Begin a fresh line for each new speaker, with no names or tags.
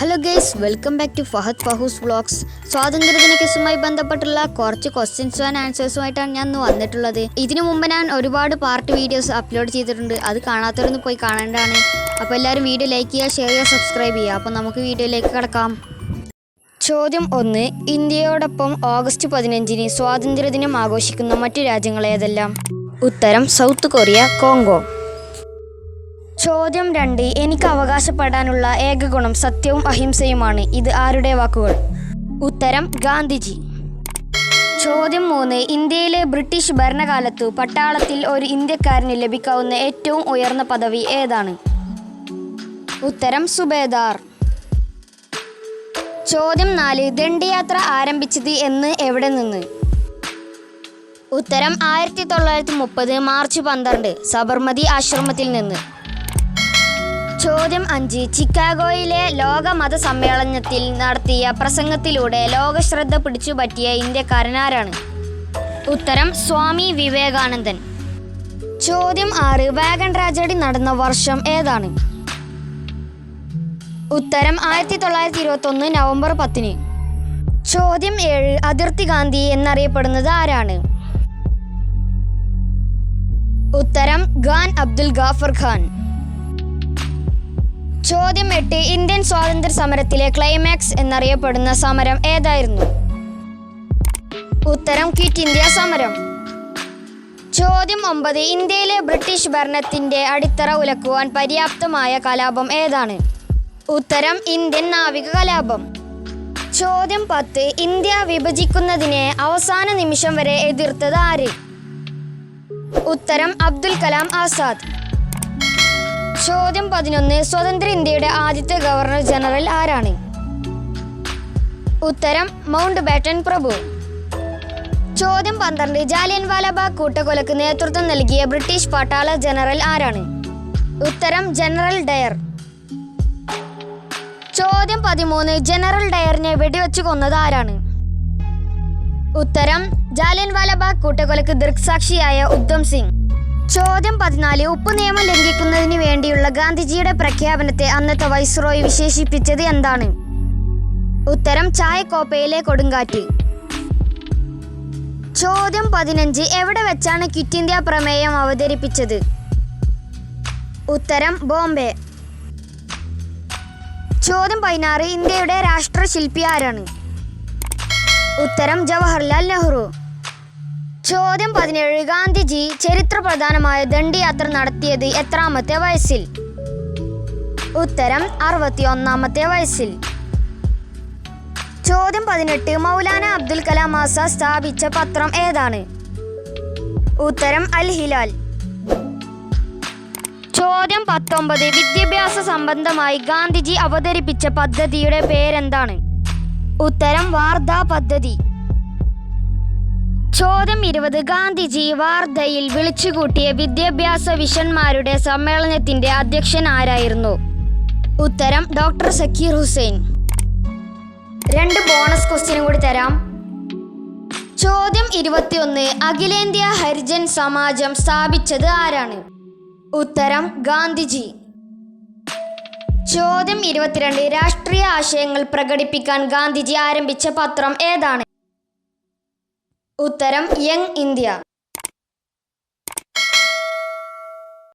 Hello guys welcome back to Fahad Fahoos vlogs സ്വാതന്ത്ര്യദിന കേസുമായി ബന്ധപ്പെട്ടുള്ള കുറച്ച് ക്വസ്റ്റ്യൻസും ആൻഡ് ആൻസേഴ്സുമായിട്ടാണ് ഞാൻ ഇന്ന് വന്നിട്ടുള്ളത്. ഇതിനു മുമ്പ് ഞാൻ ഒരുപാട് പാർട്ട് വീഡിയോസ് അപ്ലോഡ് ചെയ്തിട്ടുണ്ട്. അത് കാണാത്തവരൊന്ന് പോയി കാണേണ്ടതാണ്. അപ്പോൾ എല്ലാവരും വീഡിയോ ലൈക്ക് ചെയ്യുക ഷെയർ ചെയ്യുക സബ്സ്ക്രൈബ് ചെയ്യുക. അപ്പോൾ നമുക്ക് വീഡിയോയിലേക്ക് കിടക്കാം. ചോദ്യം ഒന്ന് ഇന്ത്യയോടൊപ്പം ഓഗസ്റ്റ് പതിനഞ്ചിന് സ്വാതന്ത്ര്യദിനം ആഘോഷിക്കുന്ന മറ്റു രാജ്യങ്ങൾ ഏതെല്ലാം? ഉത്തരം സൗത്ത് കൊറിയ കോങ്കോ. ചോദ്യം രണ്ട്. എനിക്ക് അവകാശപ്പെടാനുള്ള ഏക ഗുണം സത്യവും അഹിംസയുമാണ്. ഇത് ആരുടെ വാക്കുകൾ? ഉത്തരം ഗാന്ധിജി. ചോദ്യം മൂന്ന്. ഇന്ത്യയിലെ ബ്രിട്ടീഷ് ഭരണകാലത്തു പട്ടാളത്തിൽ ഒരു ഇന്ത്യക്കാരന് ലഭിക്കാവുന്ന ഏറ്റവും ഉയർന്ന പദവി ഏതാണ്? ഉത്തരം സുബേദാർ. ചോദ്യം നാല്. ദണ്ഡിയാത്ര ആരംഭിച്ചത് എന്ന് എവിടെ നിന്ന്? ഉത്തരം ആയിരത്തി തൊള്ളായിരത്തി മുപ്പത് മാർച്ച് പന്ത്രണ്ട് സബർമതി ആശ്രമത്തിൽ നിന്ന്. ചോദ്യം അഞ്ച്. ചിക്കാഗോയിലെ ലോക മത സമ്മേളനത്തിൽ നടത്തിയ പ്രസംഗത്തിലൂടെ ലോകശ്രദ്ധ പിടിച്ചു പറ്റിയ ഇന്ത്യക്കാരനാരാണ്? ഉത്തരം സ്വാമി വിവേകാനന്ദൻ. ചോദ്യം ആറ്. വാഗൻ ട്രാജഡി നടന്ന വർഷം ഏതാണ്? ഉത്തരം ആയിരത്തി തൊള്ളായിരത്തി ഇരുപത്തി ഒന്ന് നവംബർ പത്തിന്. ചോദ്യം ഏഴ്. അതിർത്തി ഗാന്ധി എന്നറിയപ്പെടുന്നത് ആരാണ്? ഉത്തരം ഖാൻ അബ്ദുൽ ഗാഫർ ഖാൻ. ചോദ്യം എട്ട് ഇന്ത്യൻ സ്വാതന്ത്ര്യ സമരത്തിലെ ക്ലൈമാക്സ് എന്നറിയപ്പെടുന്ന സമരം ഏതായിരുന്നു? ഉത്തരം ക്വിറ്റ് ഇന്ത്യ സമരം. ചോദ്യം ഒമ്പത് ഇന്ത്യയിലെ ബ്രിട്ടീഷ് ഭരണത്തിന്റെ അടിത്തറ ഉലക്കുവാൻ പര്യാപ്തമായ കലാപം ഏതാണ്? ഉത്തരം ഇന്ത്യൻ നാവിക കലാപം. ചോദ്യം പത്ത് ഇന്ത്യ വിഭജിക്കുന്നതിനെ അവസാന നിമിഷം വരെ എതിർത്തത് ആര്? ഉത്തരം അബ്ദുൽ കലാം ആസാദ്. ചോദ്യം പതിനൊന്ന്. സ്വതന്ത്ര ഇന്ത്യയുടെ ആദ്യത്തെ ഗവർണർ ജനറൽ ആരാണ്? ഉത്തരം മൗണ്ട് ബാറ്റൻ പ്രഭു. ചോദ്യം പന്ത്രണ്ട്. ജാലിയൻ വാലാബാഗ് കൂട്ടക്കൊലക്ക് നേതൃത്വം നൽകിയ ബ്രിട്ടീഷ് പട്ടാള ജനറൽ ആരാണ്? ഉത്തരം ജനറൽ ഡയർ. ചോദ്യം പതിമൂന്ന്. ജനറൽ ഡയറിനെ വെടിവെച്ചു കൊന്നത് ആരാണ്? ഉത്തരം ജാലിയൻ വാലാബാഗ് കൂട്ടക്കൊലക്ക് ദൃക്സാക്ഷിയായ ഉദ്ധം സിംഗ്. ചോദ്യം പതിനാല്. ഉപ്പ് നിയമം ലംഘിക്കുന്നതിന് വേണ്ടിയുള്ള ഗാന്ധിജിയുടെ പ്രഖ്യാപനത്തെ അന്നത്തെ വൈസ്രോയി വിശേഷിപ്പിച്ചത് എന്താണ്? ഉത്തരം ചായക്കോപ്പയിലെ കൊടുങ്കാറ്റ്. ചോദ്യം പതിനഞ്ച്. എവിടെ വെച്ചാണ് ക്വിറ്റ് ഇന്ത്യ പ്രമേയം അവതരിപ്പിച്ചത്? ഉത്തരം ബോംബെ. ചോദ്യം പതിനാറ്. ഇന്ത്യയുടെ രാഷ്ട്രശില്പി ആരാണ്? ഉത്തരം ജവഹർലാൽ നെഹ്റു. ചോദ്യം പതിനേഴ്. ഗാന്ധിജി ചരിത്ര പ്രധാനമായ ദണ്ഡിയാത്ര നടത്തിയത് എത്രാമത്തെ വയസ്സിൽ? ഉത്തരം അറുപത്തി ഒന്നാമത്തെ വയസ്സിൽ. ചോദ്യം പതിനെട്ട്. മൗലാന അബ്ദുൽ കലാം ആസാദ് സ്ഥാപിച്ച പത്രം ഏതാണ്? ഉത്തരം അൽ ഹിലാൽ ചോദ്യം പത്തൊമ്പത്. വിദ്യാഭ്യാസ സംബന്ധമായി ഗാന്ധിജി അവതരിപ്പിച്ച പദ്ധതിയുടെ പേരെന്താണ്? ഉത്തരം വാർധാ പദ്ധതി. ചോദ്യം ഇരുപത്. ഗാന്ധിജി വാർധയിൽ വിളിച്ചുകൂട്ടിയ വിദ്യാഭ്യാസ വിഷന്മാരുടെ സമ്മേളനത്തിന്റെ അധ്യക്ഷൻ ആരായിരുന്നു? ഉത്തരം ഡോക്ടർ സക്കീർ ഹുസൈൻ. രണ്ട് ബോണസ് ക്വസ്റ്റ്യനും കൂടി തരാം. ചോദ്യം ഇരുപത്തിയൊന്ന്. അഖിലേന്ത്യാ ഹരിജൻ സമാജം സ്ഥാപിച്ചത് ആരാണ്? ഉത്തരം ഗാന്ധിജി. ചോദ്യം ഇരുപത്തിരണ്ട്. രാഷ്ട്രീയ ആശയങ്ങൾ പ്രകടിപ്പിക്കാൻ ഗാന്ധിജി ആരംഭിച്ച പത്രം ഏതാണ്? ഉത്തരം യങ് ഇന്ത്യ.